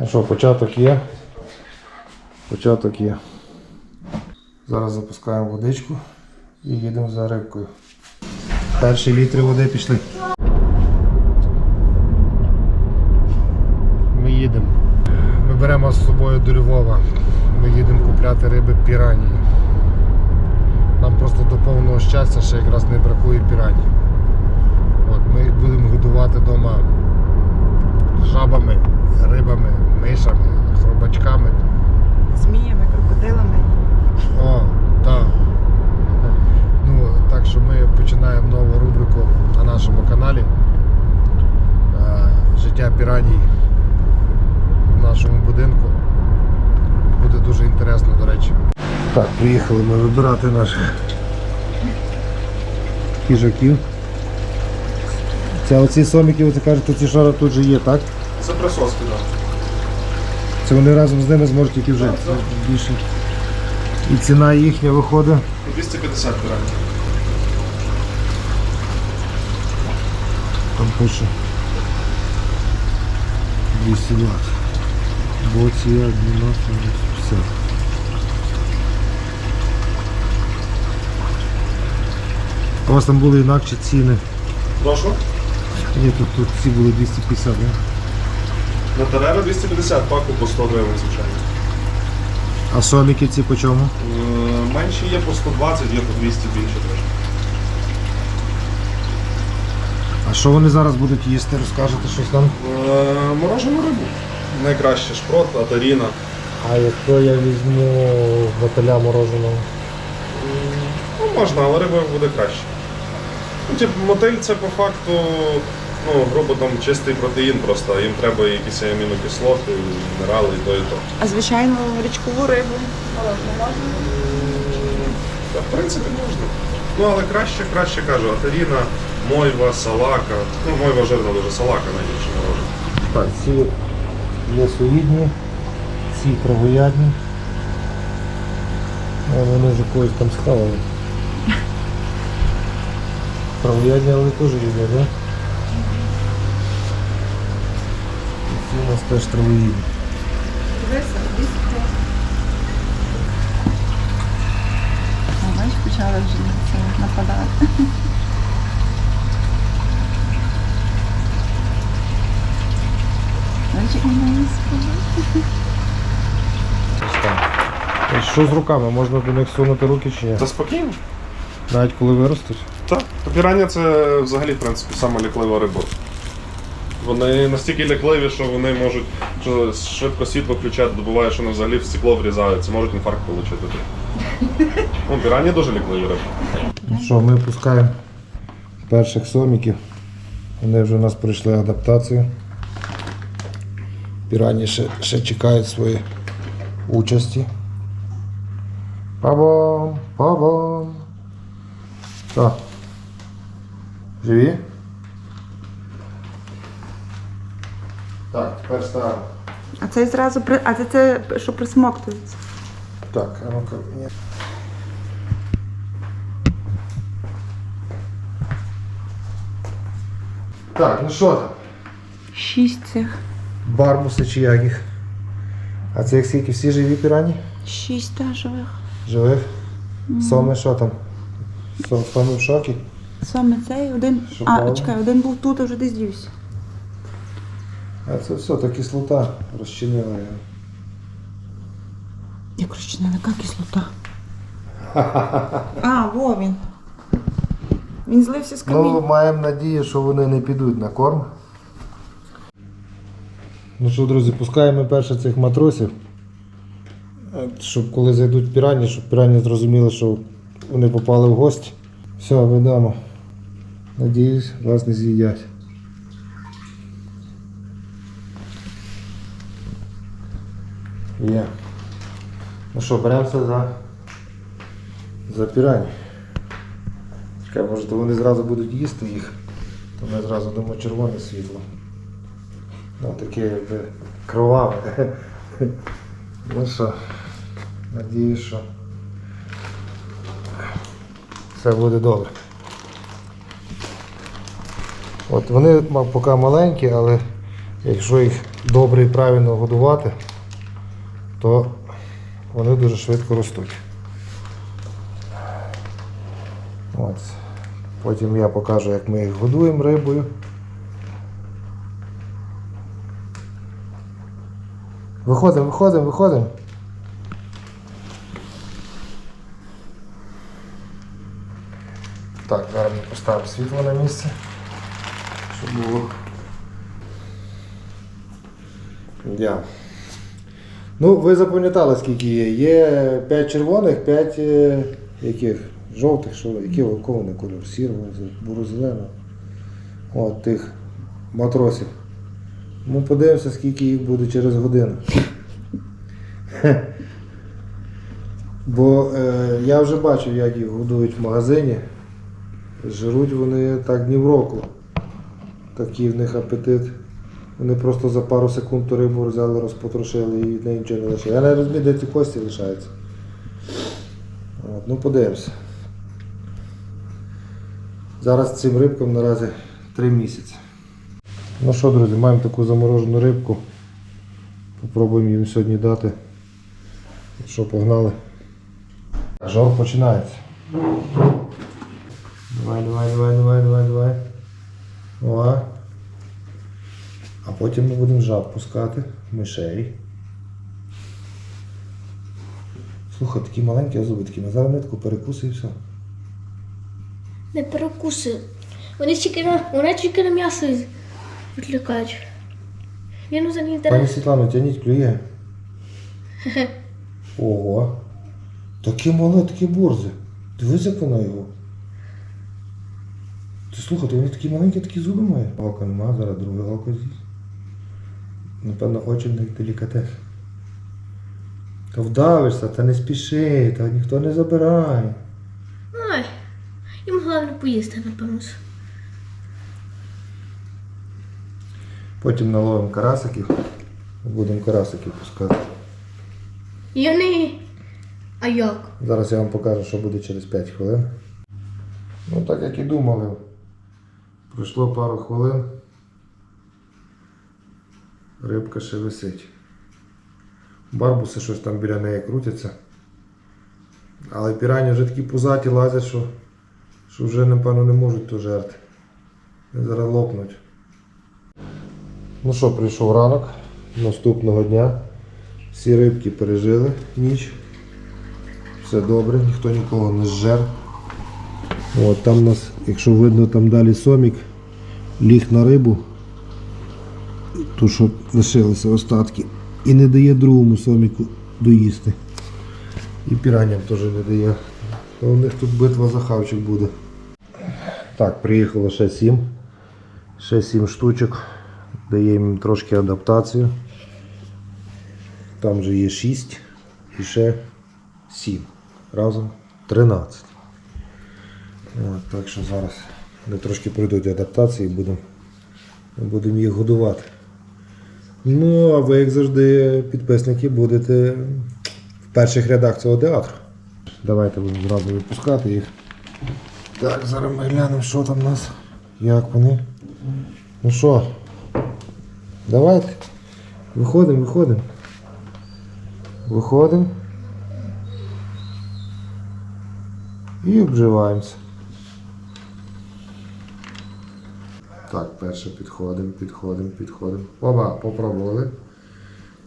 Ну що, початок є. Початок є. Зараз запускаємо водичку і їдемо за рибкою. Перші літри води пішли. Ми їдемо. Ми беремо з собою до Львова. Ми їдемо купляти риби піранії. Нам просто до повного щастя ще якраз не бракує пірані. От, ми їх будемо годувати вдома жабами, рибами, мишами, хробачками. Зміями, крокодилами. О, так. Ну, так що ми починаємо нову рубрику на нашому каналі. Е, Життя піраній в нашому будинку. Буде дуже інтересно, до речі. Так, приїхали ми вибирати наших хижаків. Це оці соміки, ви кажете, ці шара тут же є, так? Це присоски, так. Це вони разом з ними зможуть тільки вже більше. І ціна їхня виходить. 250 гривень. Там пише 200 Вт. Боція 90 50. У вас там були інакші ціни. Прошу. Ні, тут, тут ці були 250, не? На Терера 250, паку по 100 гривень, звичайно. А соміки ці по чому? Е, Менші є по 120, є по 200 більше теж. А що вони зараз будуть їсти? Розкажете щось там? Е, Морожену рибу. Найкраще шпрот, атаріна. А якщо я візьму мотиля мороженого? Ну, можна, але риба буде краще. Ну, тип, мотиль це по факту, ну, грубо там чистий протеїн просто, їм треба якісь амінокислоти, мінерали і то, і то. А звичайно, річкову рибу. Та, в принципі, можна. Ну, але краще, краще кажу, атаріна, мойва, салака. Ну, мойва жирна дуже салака найбільше морожена. Так, ці є соїдні, ці травоядні. А вони вже когось там схавали. Травоядні, але теж є, да? І Ці у нас теж травоїдні. Бачиш, почали вже на це нападати. Що з руками? Можна до них сунути руки чи ні? Та спокійно. Навіть коли виростуть? Так. Пірання це взагалі, в принципі, сама ліклива риба. Вони настільки лякливі, що вони можуть що швидко світло включати, добуває, що вони взагалі в стекло врізаються, можуть інфаркт отримати. Ну, пірані дуже лікливі риби. Ну що, ми пускаємо перших соміків. Вони вже у нас пройшли адаптацію. Пірані ще, ще чекають свої участі. Па-бам! Па-бам! Так. Живі? Так, тепер ставимо. А це зразу при. А це, це що присмоктується. Так, а ну-ка. Так, ну що там? Шість цих. Барбуси чи як їх? А це як скільки всі живі пірані? Шість та живих. Живих? Соми що там? Сом, соми в шокі? Саме цей один. Що, а, чекай, один був тут, а вже десь дівся. А це все, та кислота розчинила його. Як розчинена, яка кислота? А, во він. Він злився з Ну, маємо надію, що вони не підуть на корм. Ну що, друзі, пускаємо перше цих матросів. Щоб коли зайдуть пірані, щоб пірані зрозуміли, що вони попали в гості. Все, ведемо. Надіюсь, вас не з'їдять. Є. Ну що, беремося за, за. Чекай, може, то вони зразу будуть їсти їх, то ми зразу дамо червоне світло. Ну, таке якби кроваве. Ну що, надіюсь, що все буде добре. От вони поки маленькі, але якщо їх добре і правильно годувати, то вони дуже швидко ростуть. От. Потім я покажу, як ми їх годуємо рибою. Виходимо, виходимо, виходимо. Так, зараз ми поставимо світло на місце, щоб було. Я. Ну, ви запам'ятали, скільки є. Є 5 червоних, 5 е, яких? Жовтих, що, які вони кольор? Сірого, бурозеленого. От тих матросів. Ми подивимося, скільки їх буде через годину. Бо е, я вже бачив, як їх годують в магазині. Жируть вони так днів року. Такий в них апетит. Вони просто за пару секунд ту рибу взяли, розпотрошили і від неї нічого не лишили. Я не розумію, де ці кості лишаються. От, ну подивимося. Зараз цим рибкам наразі 3 місяці. Ну що, друзі, маємо таку заморожену рибку. Попробуємо їм сьогодні дати. Що, погнали? Жор починається. Давай, давай, давай, давай, давай, давай. О. А потім ми будемо жаб пускати, мишей. Слухай, такі маленькі а зуби такі, на зараз нитку перекуси і все. Не перекуси. Вони тільки на, вони тільки на м'ясо відлякають. Він взагалі Пані дерев. Світлано, тяніть, клює. Ого. Такі мали, такі борзи. Дивись, як вона його. Ти слухай, то вони такі маленькі, такі зуби має. Ока нема, зараз друге око з'їсть. Напевно, очі в них делікатес. Та вдавишся, та не спіши, та ніхто не забирає. Ой, їм головне поїсти, напевно. Потім наловимо карасиків. Будемо карасиків пускати. І вони. А як? Зараз я вам покажу, що буде через 5 хвилин. Ну, так як і думали. Пройшло пару хвилин. Рибка ще висить. Барбуси щось там біля неї крутяться. Але пірані вже такі пузаті лазять, що, що вже, напевно, не можуть то жерти. Зараз лопнуть. Ну що, прийшов ранок наступного дня. Всі рибки пережили ніч. Все добре, ніхто нікого не зжер. От, там у нас, якщо видно, там далі сомік ліг на рибу, ту, що лишилися остатки, і не дає другому соміку доїсти. І піранням теж не дає. То у них тут битва за хавчик буде. Так, приїхало ще сім. Ще сім штучок. Даємо їм трошки адаптацію. Там же є 6 і ще 7. Разом 13. От, так що зараз вони трошки пройдуть адаптації і будемо будемо їх годувати. Ну, а ви, як завжди, підписники, будете в перших рядах цього театру. Давайте будемо зразу випускати їх. Так, зараз ми глянемо, що там у нас, як вони. Ну що, давайте. Виходимо, виходимо. Виходимо. І обживаємося. Так, перше підходимо, підходимо, підходимо. Оба, попробували.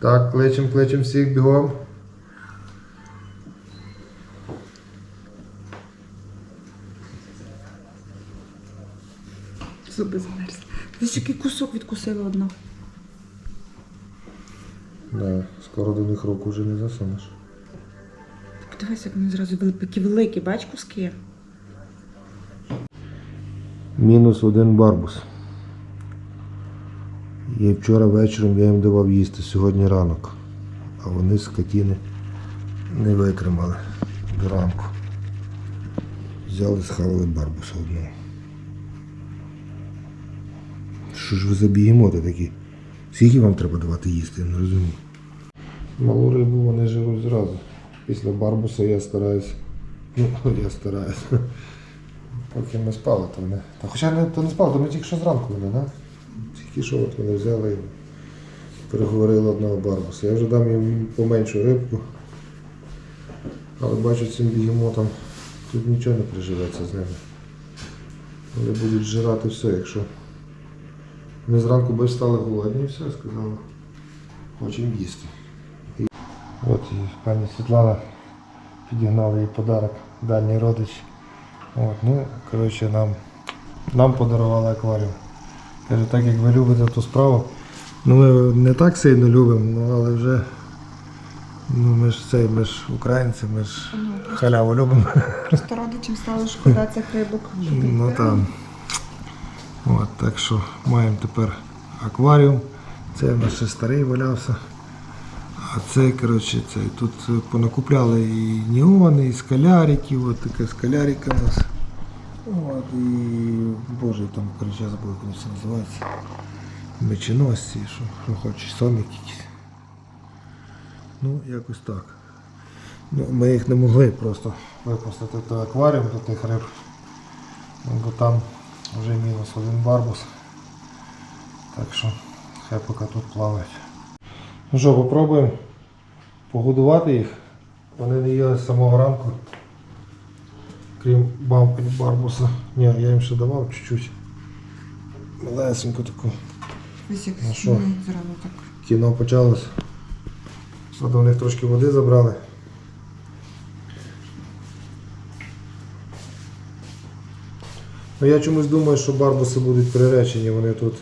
Так, кличемо, кличемо всіх бігом. Зуби замерзли. Ти який кусок відкусила одного. Да, скоро до них руку вже не засунеш. Подивися, як вони зразу вели- такі великі, бач, куски. Мінус один барбус. І вчора вечором я їм давав їсти, сьогодні ранок. А вони скотіни не витримали до ранку. Взяли, схавали барбуса одного. Що ж ви за бігемоти такі? Скільки вам треба давати їсти, я не розумію. Малу рибу вони жируть зразу. Після барбуса я стараюсь. Ну, я стараюсь. Поки ми спали, то вони. Та хоча не, то не спали, то ми тільки що зранку вони. Да? Тільки що от вони взяли і переговорили одного барбуса. Я вже дам їм поменшу рибку. Але бачу цим бігемотам тут нічого не приживеться з ними. Вони будуть жирати все, якщо. Вони зранку бач стали голодні і все, сказали. Хочемо їсти. І... От і пані Світлана підігнала їй подарок, дальній родич. От, ну, коротше, нам, нам подарували акваріум. Каже, так як ви любите ту справу. Ну ми не так сильно любимо, ну, але вже ну, ми ж цей, ми ж українці, ми ж халяву любимо. Просто родичам стало шкода цих рибок. Ну там. От, так що маємо тепер акваріум. Це в нас ще старий валявся. А це, коротше, це, тут е, понакупляли і неони, і скаляриків, от така скалярика у нас. От, і, боже, там, коротше, я забув, як це називається. Меченосці, що, що хочеш, сомік якийсь. Ну, якось так. Ну, ми їх не могли просто випустити той акваріум до тих риб. Ну, Бо там вже мінус один барбус. Так що хай поки тут плавають. Ну що, попробуємо погодувати їх. Вони не їли з самого ранку. Крім бамки барбуса. Ні, я їм ще давав чуть-чуть. Малесеньку таку. Ось як Ну що? зразу так. Кіно почалось. Правда, у них трошки води забрали. Ну, я чомусь думаю, що барбуси будуть приречені, вони тут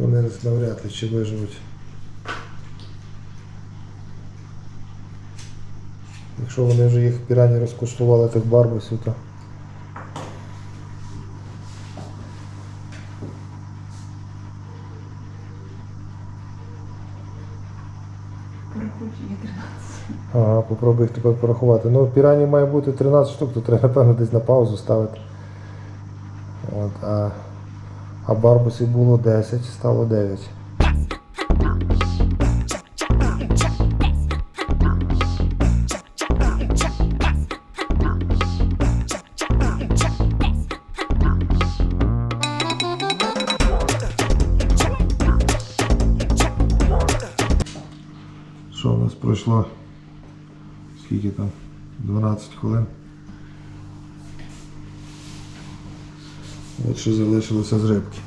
вони навряд ли чи виживуть. Якщо вони вже їх пірані розкуштували тих барбусів, то. Порахують є 13. Ага, попробуй їх тепер порахувати. Ну, пірані має бути 13 штук, то треба, напевно, десь на паузу ставити. От, а, а барбусів було 10, стало 9. Пройшло? Скільки там? 12 хвилин. От що залишилося з рибки.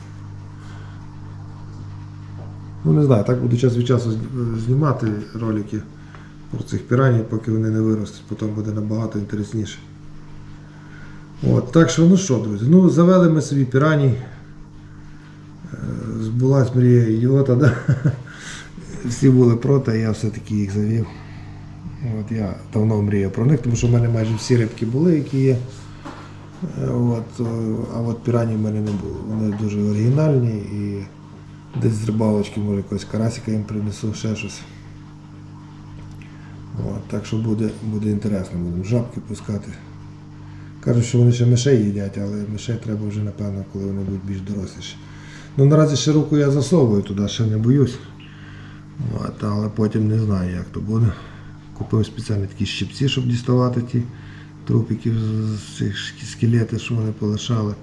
Ну не знаю, так буду час від часу знімати ролики про цих піранів, поки вони не виростуть, потім буде набагато інтересніше. От, так що, ну що, друзі, ну завели ми собі пірані. Е, Збулась мрія ідіота, да? Всі були проти, я все-таки їх завів. От я давно мріяв про них, тому що в мене майже всі рибки були, які є. Е, От, е, а от пірані в мене не було. Вони дуже оригінальні і десь з рибалочки, може якогось карасика їм принесу, ще щось. От, так що буде, буде інтересно, будемо жабки пускати. Кажуть, що вони ще мишей їдять, але мишей треба вже, напевно, коли вони будуть більш доросліші. Ну наразі ще руку я засовую туди, ще не боюсь. От, але потім не знаю, як то буде. Купив спеціальні такі щипці, щоб діставати ті трупики з цих скелети, що вони полишали.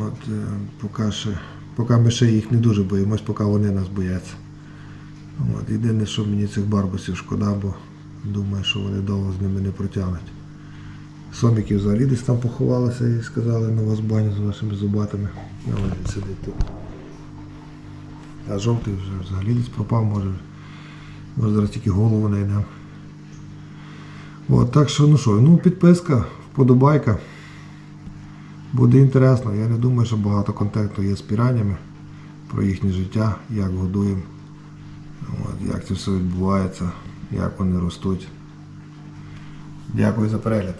От, е, поки, ще, поки ми ще їх не дуже боїмось, поки вони нас бояться. От, єдине, що мені цих барбусів шкода, бо думаю, що вони довго з ними не протягнуть. Соміки взагалі десь там поховалися і сказали на вас баню з вашими зубатами. А він сидить тут. А жовтий вже взагалі десь пропав, може. Може зараз тільки голову знайдемо. От, так що, ну що, ну підписка, вподобайка. Буде інтересно. Я не думаю, що багато контенту є з піранями про їхнє життя, як годуємо, як це все відбувається, як вони ростуть. Дякую за перегляд.